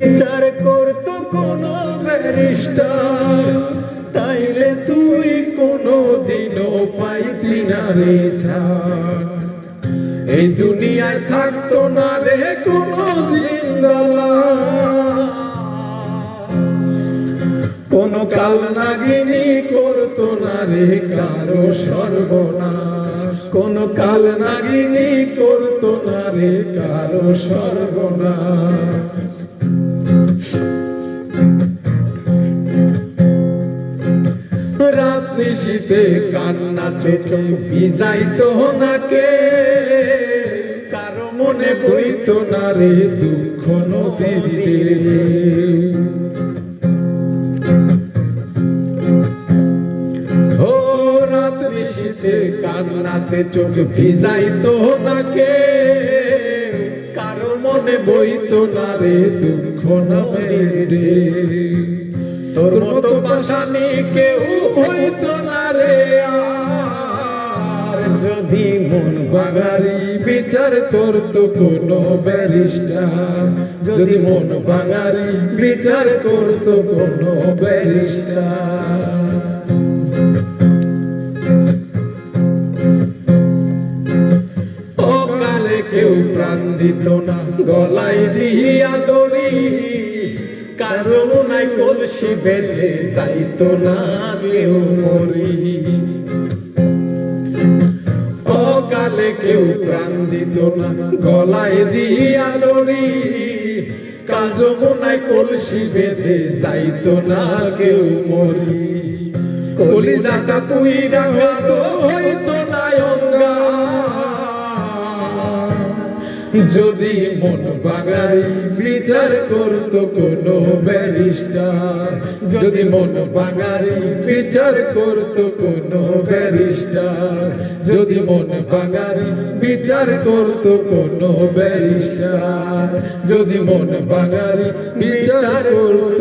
বিচার করতো কোনো তাইলে তুই কোনো দিনও পাইতি না রে এই দুনিয়ায় থাকতো না রে কোনো জিন্দালা। কোন কাল নাগিনী করতো না রে কারও সর্বনাশ। কোন কাল নাগিনী করতো না রে কারও সর্বনাশ। নিশীতে কান্না চেচে ভিজাইতো নাকে। কারও মনে বইত না রে দুঃখ নদীতে রাত কান্নাতে চোখ ভিজাইতো নাকে। কারও মনে বইত না রে দুঃখ নামে রে তোর মতো পাশানি কেউ হইতো না রে আর। যদি মন বাঙালি বিচার করতো কোনো ব্যারিস্টার, যদি মন বাঙালি বিচার করতো কোনো ব্যারিস্টার। কেউ প্রাণ দিত না, গলায় দিয়া দড়ি। কারও নাই কলসি বেঁধে যাইতো না কেউ মরি। অকালে কেউ প্রাণ দিত না, গলায় দিয়া দড়ি। কাল যমুনায় কলসি বেঁধে যাইতো না কেউ মরি। কলিজাটা পুইরা গাত হইতো না অঙ্গা যদি মন বাগারি বিচার করতো কোনো ব্যারিস্টার। যদি মন বাগারি বিচার করতো কোনো ব্যারিস্টার। যদি মন বাগারি বিচার করতো কোনো ব্যারিস্টার। যদি মন বাগারি বিচার করতো